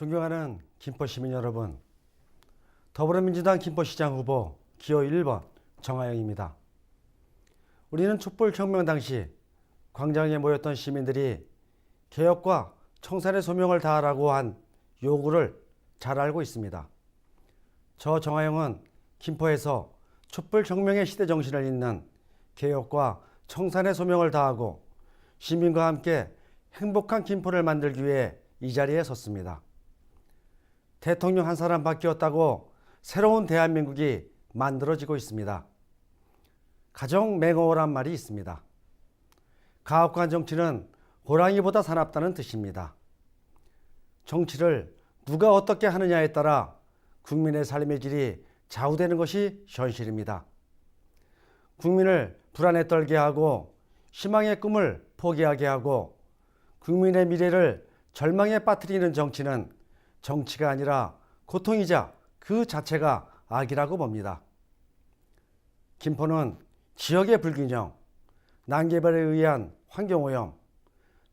존경하는 김포 시민 여러분, 더불어민주당 김포시장 후보 기호 1번 정하영입니다. 우리는 촛불 혁명 당시 광장에 모였던 시민들이 개혁과 청산의 소명을 다하라고 한 요구를 잘 알고 있습니다. 저 정하영은 김포에서 촛불 혁명의 시대 정신을 잇는 개혁과 청산의 소명을 다하고 시민과 함께 행복한 김포를 만들기 위해 이 자리에 섰습니다. 대통령 한 사람 바뀌었다고 새로운 대한민국이 만들어지고 있습니다. 가정 맹호란 말이 있습니다. 가혹한 정치는 호랑이보다 사납다는 뜻입니다. 정치를 누가 어떻게 하느냐에 따라 국민의 삶의 질이 좌우되는 것이 현실입니다. 국민을 불안에 떨게 하고 희망의 꿈을 포기하게 하고 국민의 미래를 절망에 빠뜨리는 정치는 정치가 아니라 고통이자 그 자체가 악이라고 봅니다. 김포는 지역의 불균형, 난개발에 의한 환경오염,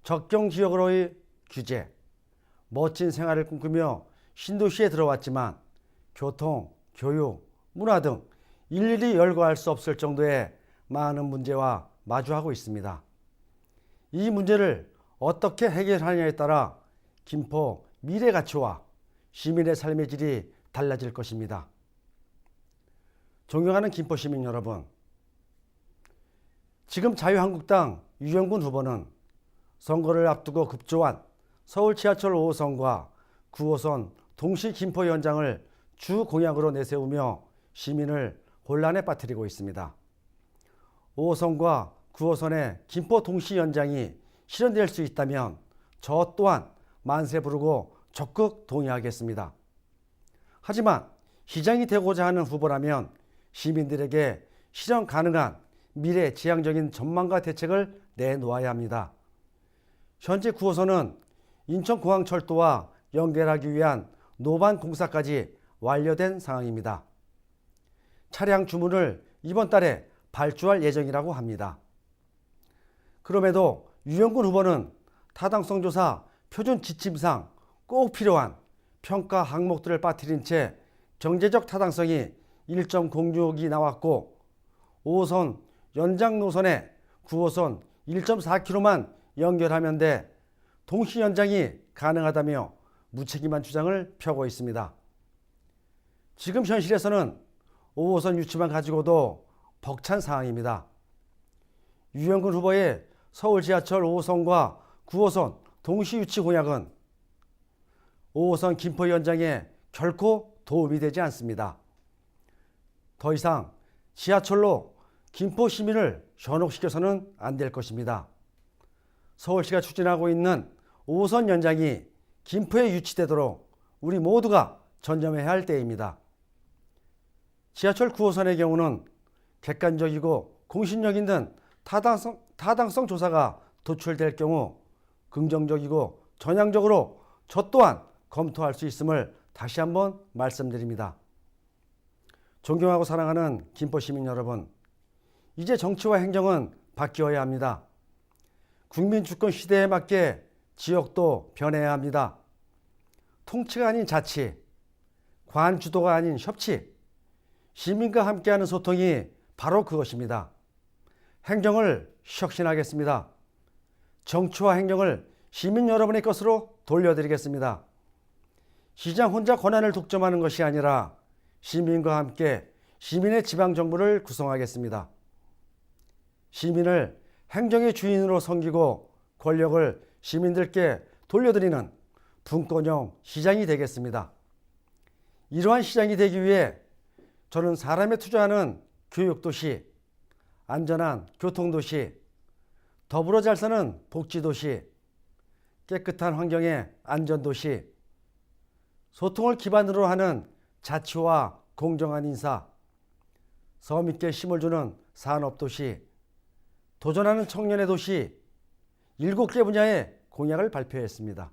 적정 지역으로의 규제, 멋진 생활을 꿈꾸며 신도시에 들어왔지만 교통, 교육, 문화 등 일일이 열거할 수 없을 정도의 많은 문제와 마주하고 있습니다. 이 문제를 어떻게 해결하느냐에 따라 김포 미래 가치와 시민의 삶의 질이 달라질 것입니다. 존경하는 김포 시민 여러분, 지금 자유한국당 유영군 후보는 선거를 앞두고 급조한 서울 지하철 5호선과 9호선 동시 김포 연장을 주 공약으로 내세우며 시민을 혼란에 빠뜨리고 있습니다. 5호선과 9호선의 김포 동시 연장이 실현될 수 있다면 저 또한 만세 부르고 적극 동의하겠습니다. 하지만 시장이 되고자 하는 후보라면 시민들에게 실현 가능한 미래 지향적인 전망과 대책을 내놓아야 합니다. 현재 9호선은 인천공항철도와 연결하기 위한 노반 공사까지 완료된 상황입니다. 차량 주문을 이번 달에 발주할 예정이라고 합니다. 그럼에도 유영군 후보는 타당성 조사 표준 지침상 꼭 필요한 평가 항목들을 빠뜨린 채 경제적 타당성이 1.06이 나왔고 5호선 연장 노선에 9호선 1.4km만 연결하면 돼 동시 연장이 가능하다며 무책임한 주장을 펴고 있습니다. 지금 현실에서는 5호선 유치만 가지고도 벅찬 상황입니다. 유영근 후보의 서울 지하철 5호선과 9호선 동시 유치 공약은 5호선 김포 연장에 결코 도움이 되지 않습니다. 더 이상 지하철로 김포 시민을 현혹시켜서는 안 될 것입니다. 서울시가 추진하고 있는 5호선 연장이 김포에 유치되도록 우리 모두가 전념해야 할 때입니다. 지하철 9호선의 경우는 객관적이고 공신력 있는 타당성, 타당성 조사가 도출될 경우 긍정적이고 전향적으로 저 또한 검토할 수 있음을 다시 한번 말씀드립니다. 존경하고 사랑하는 김포 시민 여러분, 이제 정치와 행정은 바뀌어야 합니다. 국민 주권 시대에 맞게 지역도 변해야 합니다. 통치가 아닌 자치, 관주도가 아닌 협치, 시민과 함께하는 소통이 바로 그것입니다. 행정을 혁신하겠습니다. 정치와 행정을 시민 여러분의 것으로 돌려드리겠습니다. 시장 혼자 권한을 독점하는 것이 아니라 시민과 함께 시민의 지방정부를 구성하겠습니다. 시민을 행정의 주인으로 섬기고 권력을 시민들께 돌려드리는 분권형 시장이 되겠습니다. 이러한 시장이 되기 위해 저는 사람에 투자하는 교육도시, 안전한 교통도시, 더불어 잘 사는 복지도시, 깨끗한 환경의 안전도시, 소통을 기반으로 하는 자치와 공정한 인사, 서밋게 힘을 주는 산업 도시, 도전하는 청년의 도시, 일곱 개 분야의 공약을 발표했습니다.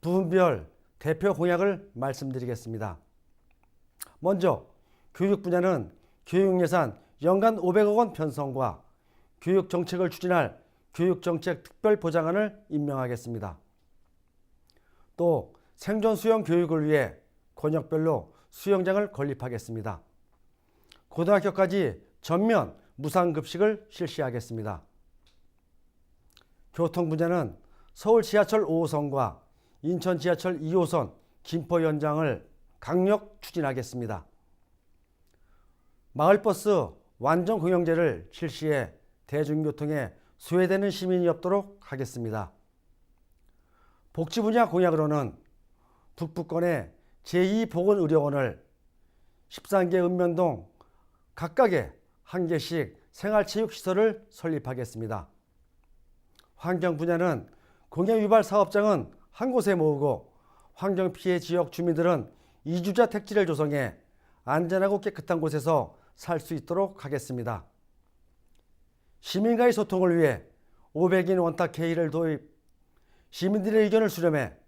부분별 대표 공약을 말씀드리겠습니다. 먼저 교육 분야는 교육 예산 연간 500억 원 편성과 교육 정책을 추진할 교육정책 특별보좌관을 임명하겠습니다. 또 생존 수영 교육을 위해 권역별로 수영장을 건립하겠습니다. 고등학교까지 전면 무상급식을 실시하겠습니다. 교통 분야는 서울 지하철 5호선과 인천 지하철 2호선 김포 연장을 강력 추진하겠습니다. 마을버스 완전 공영제를 실시해 대중교통에 소외되는 시민이 없도록 하겠습니다. 복지 분야 공약으로는 북부권의 제2보건의료원을 13개 읍면동 각각에 한 개씩 생활체육시설을 설립하겠습니다. 환경 분야는 공해유발 사업장은 한 곳에 모으고 환경 피해 지역 주민들은 이주자 택지를 조성해 안전하고 깨끗한 곳에서 살 수 있도록 하겠습니다. 시민과의 소통을 위해 500인 원탁 회의를 도입, 시민들의 의견을 수렴해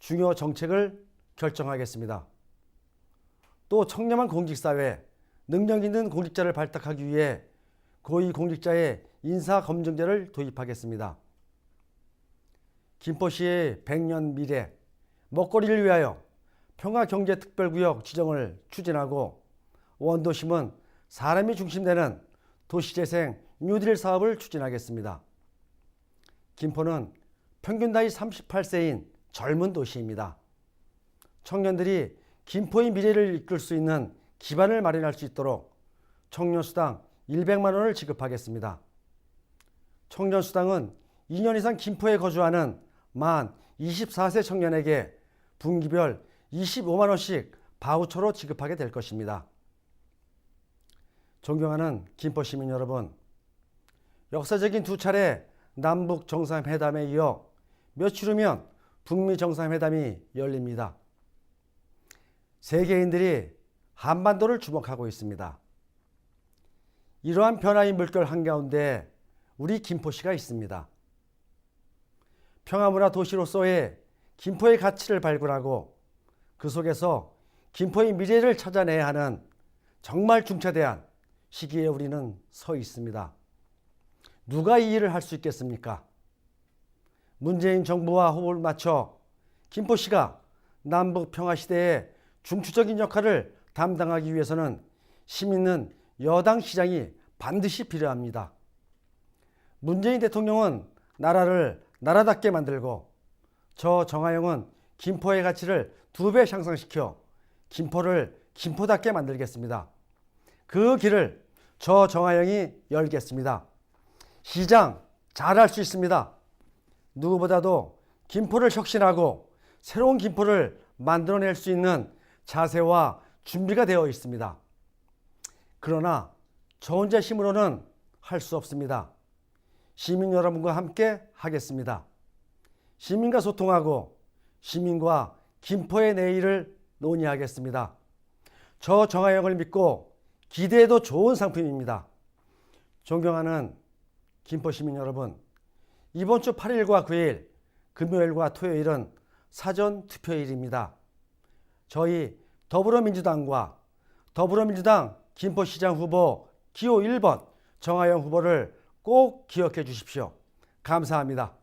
중요 정책을 결정하겠습니다. 또 청렴한 공직사회, 능력 있는 공직자를 발탁하기 위해 고위공직자의 인사검증제를 도입하겠습니다. 김포시의 100년 미래, 먹거리를 위하여 평화경제특별구역 지정을 추진하고 원도심은 사람이 중심되는 도시재생 뉴딜 사업을 추진하겠습니다. 김포는 평균 나이 38세인 젊은 도시입니다. 청년들이 김포의 미래를 이끌 수 있는 기반을 마련할 수 있도록 청년수당 100만 원을 지급하겠습니다. 청년수당은 2년 이상 김포에 거주하는 만 24세 청년에게 분기별 25만 원씩 바우처로 지급하게 될 것입니다. 존경하는 김포 시민 여러분, 역사적인 두 차례 남북 정상회담에 이어 며칠 후면 북미 정상회담이 열립니다. 세계인들이 한반도를 주목하고 있습니다. 이러한 변화의 물결 한가운데 우리 김포시가 있습니다. 평화문화 도시로서의 김포의 가치를 발굴하고 그 속에서 김포의 미래를 찾아내야 하는 정말 중차대한 시기에 우리는 서 있습니다. 누가 이 일을 할 수 있겠습니까? 문재인 정부와 호흡을 맞춰 김포시가 남북 평화 시대의 중추적인 역할을 담당하기 위해서는 힘 있는 여당 시장이 반드시 필요합니다. 문재인 대통령은 나라를 나라답게 만들고 저 정하영은 김포의 가치를 두 배 향상시켜 김포를 김포답게 만들겠습니다. 그 길을 저 정하영이 열겠습니다. 시장 잘할 수 있습니다. 누구보다도 김포를 혁신하고 새로운 김포를 만들어낼 수 있는 자세와 준비가 되어 있습니다. 그러나 저 혼자 힘으로는 할 수 없습니다. 시민 여러분과 함께 하겠습니다. 시민과 소통하고 시민과 김포의 내일을 논의하겠습니다. 저 정하영을 믿고 기대해도 좋은 상품입니다. 존경하는 김포 시민 여러분, 이번 주 8일과 9일, 금요일과 토요일은 사전 투표일입니다. 저희 더불어민주당과 더불어민주당 김포시장 후보 기호 1번 정하영 후보를 꼭 기억해 주십시오. 감사합니다.